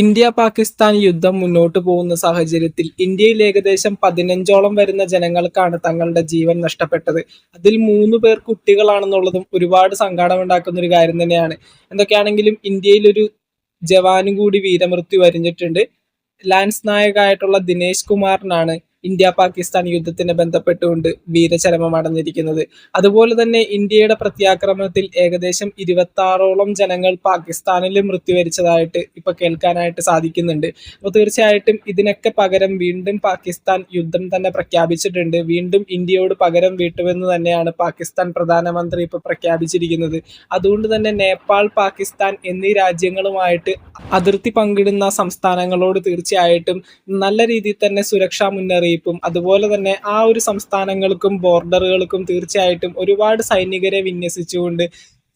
India Pakistan യുദ്ധം മുന്നോട്ട് പോകുന്ന സാഹചര്യത്തിൽ ഇന്ത്യയിൽ ഏകദേശം പതിനഞ്ചോളം വരുന്ന ജനങ്ങൾക്കാണ് തങ്ങളുടെ ജീവൻ നഷ്ടപ്പെട്ടത്. അതിൽ മൂന്ന് പേർ കുട്ടികളാണെന്നുള്ളതും ഒരുപാട് സങ്കടമുണ്ടാക്കുന്ന ഒരു കാര്യം തന്നെയാണ്. എന്തൊക്കെയാണെങ്കിലും ഇന്ത്യയിൽ ഒരു ജവാനും കൂടി വീരമൃത്യു വരിഞ്ഞിട്ടുണ്ട്. ലാൻസ് നായകായിട്ടുള്ള ദിനേശ് കുമാറിനാണ് ഇന്ത്യ പാകിസ്ഥാൻ യുദ്ധത്തിന് ബന്ധപ്പെട്ടുകൊണ്ട് വീരചരമം അടഞ്ഞിരിക്കുന്നത്. അതുപോലെ തന്നെ ഇന്ത്യയുടെ പ്രത്യാക്രമണത്തിൽ ഏകദേശം ഇരുപത്തി ആറോളം ജനങ്ങൾ പാകിസ്ഥാനിൽ മൃത്യുവരിച്ചതായിട്ട് ഇപ്പൊ കേൾക്കാനായിട്ട് സാധിക്കുന്നുണ്ട്. അപ്പോൾ തീർച്ചയായിട്ടും ഇതിനൊക്കെ പകരം വീണ്ടും പാകിസ്ഥാൻ യുദ്ധം തന്നെ പ്രഖ്യാപിച്ചിട്ടുണ്ട്. വീണ്ടും ഇന്ത്യയോട് പകരം വീട്ടുമെന്ന് തന്നെയാണ് പാകിസ്ഥാൻ പ്രധാനമന്ത്രി ഇപ്പൊ പ്രഖ്യാപിച്ചിരിക്കുന്നത്. അതുകൊണ്ട് തന്നെ നേപ്പാൾ പാകിസ്ഥാൻ എന്നീ രാജ്യങ്ങളുമായിട്ട് അതിർത്തി പങ്കിടുന്ന സംസ്ഥാനങ്ങളോട് തീർച്ചയായിട്ടും നല്ല രീതിയിൽ തന്നെ സുരക്ഷാ മുന്നറിയിപ്പും അതുപോലെ തന്നെ ആ ഒരു സംസ്ഥാനങ്ങൾക്കും ബോർഡറുകൾക്കും തീർച്ചയായിട്ടും ഒരുപാട് സൈനികരെ വിന്യസിച്ചുകൊണ്ട്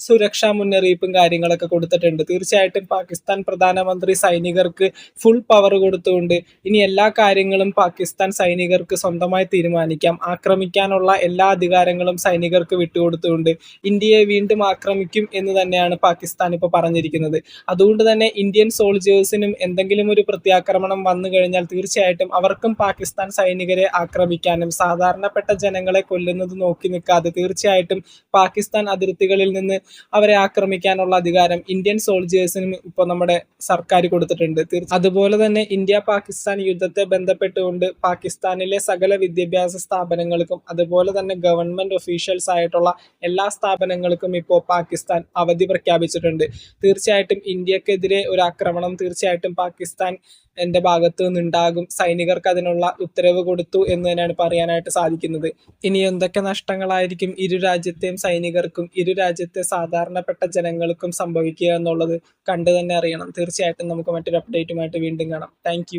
സുരക്ഷാ മുന്നറിയിപ്പും കാര്യങ്ങളൊക്കെ കൊടുത്തിട്ടുണ്ട്. തീർച്ചയായിട്ടും പാകിസ്ഥാൻ പ്രധാനമന്ത്രി സൈനികർക്ക് ഫുൾ പവർ കൊടുത്തുകൊണ്ട് ഇനി എല്ലാ കാര്യങ്ങളും പാകിസ്ഥാൻ സൈനികർക്ക് സ്വന്തമായി തീരുമാനിക്കാം. ആക്രമിക്കാനുള്ള എല്ലാ അധികാരങ്ങളും സൈനികർക്ക് വിട്ടുകൊടുത്തുകൊണ്ട് ഇന്ത്യയെ വീണ്ടും ആക്രമിക്കും എന്ന് തന്നെയാണ് പാകിസ്ഥാൻ ഇപ്പോൾ പറഞ്ഞിരിക്കുന്നത്. അതുകൊണ്ട് തന്നെ ഇന്ത്യൻ സോൾജേഴ്സിനും എന്തെങ്കിലും ഒരു പ്രത്യാക്രമണം വന്നു കഴിഞ്ഞാൽ തീർച്ചയായിട്ടും അവർക്കും പാകിസ്ഥാൻ സൈനികരെ ആക്രമിക്കാനും സാധാരണപ്പെട്ട ജനങ്ങളെ കൊല്ലുന്നത് നോക്കി നിൽക്കാതെ തീർച്ചയായിട്ടും പാകിസ്ഥാൻ അതിർത്തികളിൽ നിന്ന് അവരെ ആക്രമിക്കാനുള്ള അധികാരം ഇന്ത്യൻ സോൾജേഴ്സിന് ഇപ്പോൾ നമ്മുടെ സർക്കാർ കൊടുത്തിട്ടുണ്ട്. അതുപോലെ തന്നെ ഇന്ത്യ പാകിസ്ഥാൻ യുദ്ധത്തെ ബന്ധപ്പെട്ടുകൊണ്ട് പാകിസ്ഥാനിലെ സകല വിദ്യാഭ്യാസ സ്ഥാപനങ്ങൾക്കും അതുപോലെ തന്നെ ഗവൺമെന്റ് ഒഫീഷ്യൽസ് ആയിട്ടുള്ള എല്ലാ സ്ഥാപനങ്ങൾക്കും ഇപ്പോൾ പാകിസ്ഥാൻ അവധി പ്രഖ്യാപിച്ചിട്ടുണ്ട്. തീർച്ചയായിട്ടും ഇന്ത്യക്കെതിരെ ഒരു ആക്രമണം തീർച്ചയായിട്ടും പാകിസ്ഥാൻ എന്റെ ഭാഗത്തു നിന്നുണ്ടാകും. സൈനികർക്ക് അതിനുള്ള ഉത്തരവ് കൊടുത്തു എന്ന് തന്നെയാണ് പറയാനായിട്ട് സാധിക്കുന്നത്. ഇനി എന്തൊക്കെ നഷ്ടങ്ങളായിരിക്കും ഇരു രാജ്യത്തെയും സൈനികർക്കും ഇരു രാജ്യത്തെ സാധാരണപ്പെട്ട ജനങ്ങൾക്കും സംഭവിക്കുക എന്നുള്ളത് കണ്ടു തന്നെ അറിയണം. തീർച്ചയായിട്ടും നമുക്ക് മറ്റൊരു അപ്ഡേറ്റുമായിട്ട് വീണ്ടും കാണാം. താങ്ക്